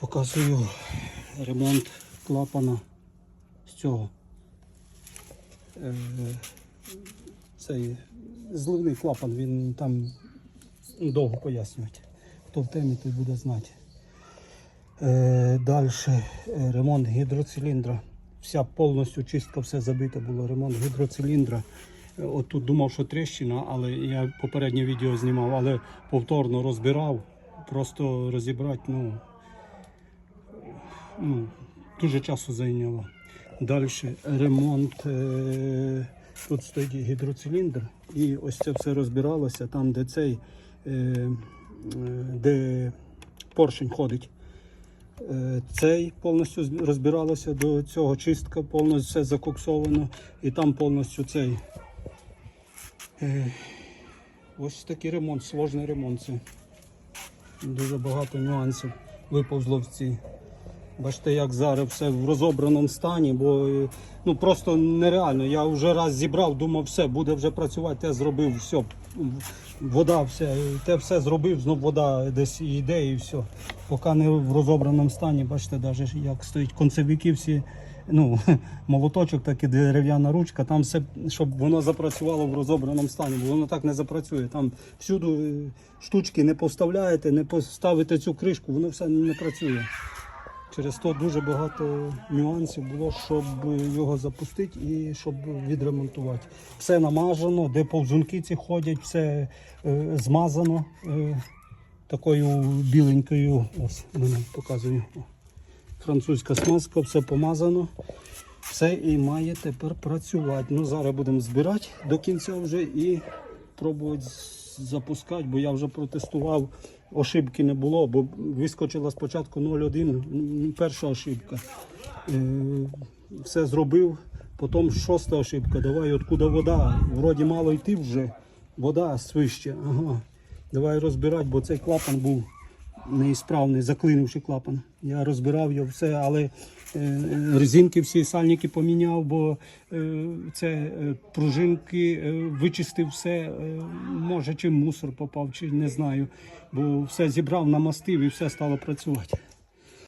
Показую ремонт клапана з цього. Е, Цей зливний клапан, він там довго пояснювати. Хто в темі, той буде знати. Е, Далі ремонт гідроциліндра. Вся повністю чистка, все забите було. Ремонт гідроциліндра. Е, От тут думав, що тріщина, але я попереднє відео знімав, але повторно розбирав. Просто розібрати, ну, ну, дуже часу зайняло. Далі ремонт. Е, тут стоїть гідроциліндр, і ось це все розбиралося там, де цей, е, е, де поршень ходить. Е, Цей повністю розбиралося до цього чистка, повністю все закоксовано, і там повністю цей. Ось такий ремонт, сложний ремонт. Це. Дуже багато нюансів виповзло в цій. Бачите, як зараз все в розобраному стані, бо е, ну просто нереально. Я вже раз зібрав, думав, все, буде вже працювати, те зробив, все. Вода, все, те все зробив, знов вода десь йде і все. Поки не в розобраному стані, бачите, навіть як стоїть концевики всі, ну, молоточок, так і дерев'яна ручка, там все, щоб воно запрацювало в розобраному стані, бо воно так не запрацює. Там всюди е, штучки не поставляєте, не поставите цю кришку, воно все не працює. Через то дуже багато нюансів було, щоб його запустити і щоб відремонтувати. Все намажено, де повзунки ці ходять, все е, змазано е, такою біленькою. Ось мене показую. Французька смазка, все помазано. Все і має тепер працювати. Ну, зараз будемо збирати до кінця вже і пробувати запускати, бо я вже протестував. Ошибки не було, бо вискочила спочатку 0,1, м, перша ошибка. Е, все зробив, потім шоста ошибка. Давай, откуда вода? Вроді мало йти вже. Вода свище. Ага. Давай розбирати, бо цей клапан був неісправний, заклинивши клапан. Я розбирав його все, але е, резинки всі сальники поміняв, бо е, це е, пружинки вичистив все. Може, чи мусор попав, чи не знаю. Бо все зібрав, намастив і все стало працювати.